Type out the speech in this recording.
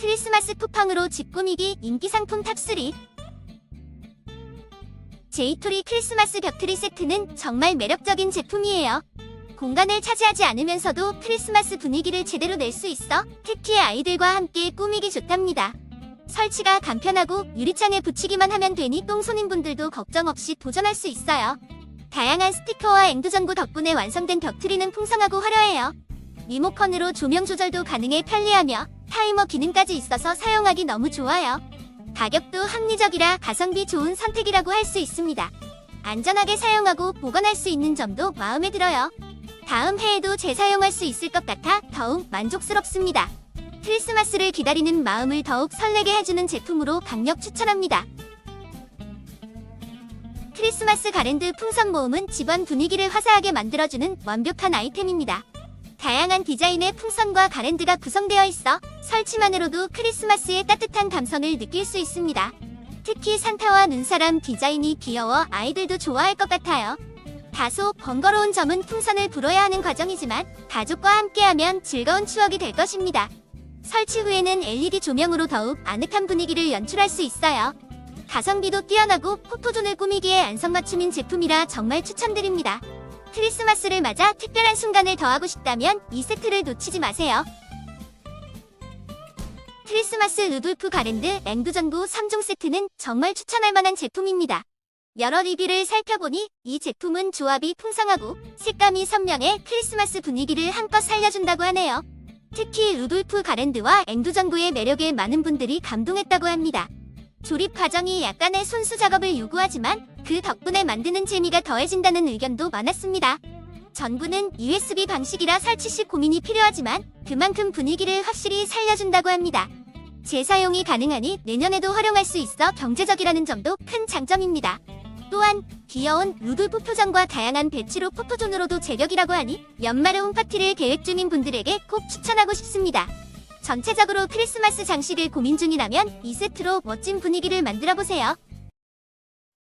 크리스마스 쿠팡으로 집 꾸미기 인기 상품 탑3 제이토리 크리스마스 벽트리 세트는 정말 매력적인 제품이에요. 공간을 차지하지 않으면서도 크리스마스 분위기를 제대로 낼 수 있어 특히 아이들과 함께 꾸미기 좋답니다. 설치가 간편하고 유리창에 붙이기만 하면 되니 똥손인 분들도 걱정 없이 도전할 수 있어요. 다양한 스티커와 앵두전구 덕분에 완성된 벽트리는 풍성하고 화려해요. 리모컨으로 조명 조절도 가능해 편리하며 타이머 기능까지 있어서 사용하기 너무 좋아요. 가격도 합리적이라 가성비 좋은 선택이라고 할 수 있습니다. 안전하게 사용하고 보관할 수 있는 점도 마음에 들어요. 다음 해에도 재사용할 수 있을 것 같아 더욱 만족스럽습니다. 크리스마스를 기다리는 마음을 더욱 설레게 해주는 제품으로 강력 추천합니다. 크리스마스 가랜드 풍선 모음은 집안 분위기를 화사하게 만들어주는 완벽한 아이템입니다. 다양한 디자인의 풍선과 가랜드가 구성되어 있어 설치만으로도 크리스마스의 따뜻한 감성을 느낄 수 있습니다. 특히 산타와 눈사람 디자인이 귀여워 아이들도 좋아할 것 같아요. 다소 번거로운 점은 풍선을 불어야 하는 과정이지만 가족과 함께하면 즐거운 추억이 될 것입니다. 설치 후에는 LED 조명으로 더욱 아늑한 분위기를 연출할 수 있어요. 가성비도 뛰어나고 포토존을 꾸미기에 안성맞춤인 제품이라 정말 추천드립니다. 크리스마스를 맞아 특별한 순간을 더하고 싶다면 이 세트를 놓치지 마세요. 크리스마스 루돌프 가랜드 앵두전구 3종 세트는 정말 추천할 만한 제품입니다. 여러 리뷰를 살펴보니 이 제품은 조합이 풍성하고 색감이 선명해 크리스마스 분위기를 한껏 살려준다고 하네요. 특히 루돌프 가랜드와 앵두전구의 매력에 많은 분들이 감동했다고 합니다. 조립 과정이 약간의 손수 작업을 요구하지만 그 덕분에 만드는 재미가 더해진다는 의견도 많았습니다. 전부는 USB 방식이라 설치 시 고민이 필요하지만 그만큼 분위기를 확실히 살려준다고 합니다. 재사용이 가능하니 내년에도 활용할 수 있어 경제적이라는 점도 큰 장점입니다. 또한 귀여운 루돌프 표정과 다양한 배치로 포토존으로도 제격이라고 하니 연말에 홈파티를 계획 중인 분들에게 꼭 추천하고 싶습니다. 전체적으로 크리스마스 장식을 고민 중이라면 이 세트로 멋진 분위기를 만들어 보세요.